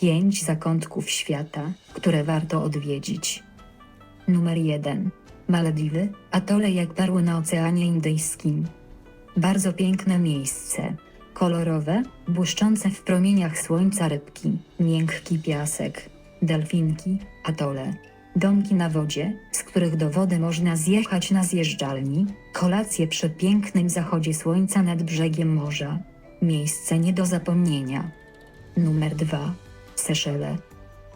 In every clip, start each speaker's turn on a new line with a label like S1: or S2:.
S1: 5 zakątków świata, które warto odwiedzić. Numer 1. Malediwy, atole jak perły na Oceanie Indyjskim. Bardzo piękne miejsce. Kolorowe, błyszczące w promieniach słońca rybki, miękki piasek, delfinki, atole. Domki na wodzie, z których do wody można zjechać na zjeżdżalni, kolacje przy pięknym zachodzie słońca nad brzegiem morza. Miejsce nie do zapomnienia. Numer 2. Seszele.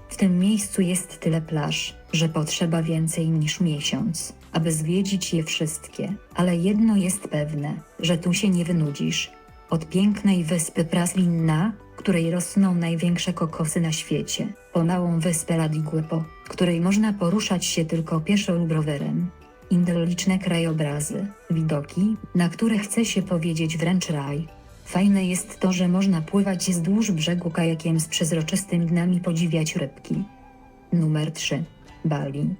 S1: W tym miejscu jest tyle plaż, że potrzeba więcej niż miesiąc, aby zwiedzić je wszystkie, ale jedno jest pewne, że tu się nie wynudzisz. Od pięknej wyspy Praslin na której rosną największe kokosy na świecie, po małą wyspę Ladiguepo, której można poruszać się tylko pieszo lub rowerem. Indologiczne krajobrazy, widoki, na które chce się powiedzieć wręcz raj. Fajne jest to, że można pływać wzdłuż brzegu kajakiem z przezroczystym dnem i podziwiać rybki. Numer 3. Bali.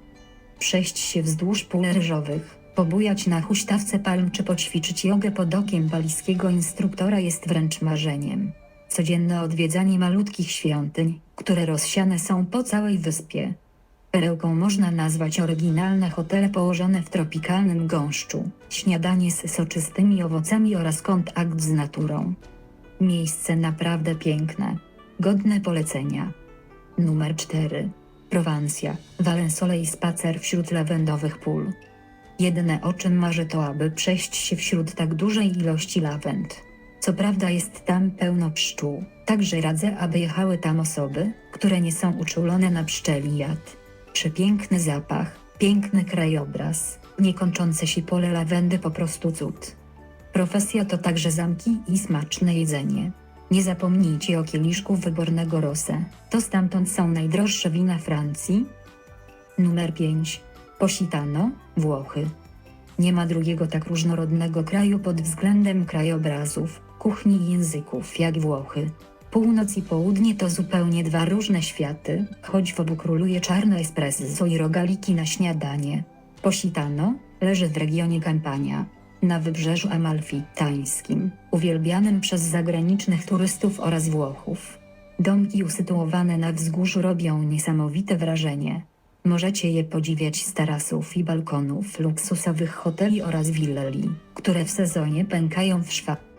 S1: Przejść się wzdłuż pól ryżowych, pobujać na huśtawce palm czy poćwiczyć jogę pod okiem balijskiego instruktora jest wręcz marzeniem. Codzienne odwiedzanie malutkich świątyń, które rozsiane są po całej wyspie. Perełką można nazwać oryginalne hotele położone w tropikalnym gąszczu, śniadanie z soczystymi owocami oraz kontakt z naturą. Miejsce naprawdę piękne, godne polecenia. Numer 4. Prowansja, Valensole i spacer wśród lawendowych pól. Jedyne o czym marzę to aby przejść się wśród tak dużej ilości lawend. Co prawda jest tam pełno pszczół, także radzę aby jechały tam osoby, które nie są uczulone na pszczeli jad. Przepiękny zapach, piękny krajobraz, niekończące się pole lawendy po prostu cud. Profesja to także zamki i smaczne jedzenie. Nie zapomnijcie o kieliszku wybornego rosę. To stamtąd są najdroższe wina Francji. Numer 5. Positano, Włochy. Nie ma drugiego tak różnorodnego kraju pod względem krajobrazów, kuchni i języków jak Włochy. Północ i południe to zupełnie dwa różne światy, choć w obu króluje czarne espresso i rogaliki na śniadanie. Positano leży w regionie Campania, na wybrzeżu amalfitańskim, uwielbianym przez zagranicznych turystów oraz Włochów. Domki usytuowane na wzgórzu robią niesamowite wrażenie. Możecie je podziwiać z tarasów i balkonów luksusowych hoteli oraz willi, które w sezonie pękają w szwach.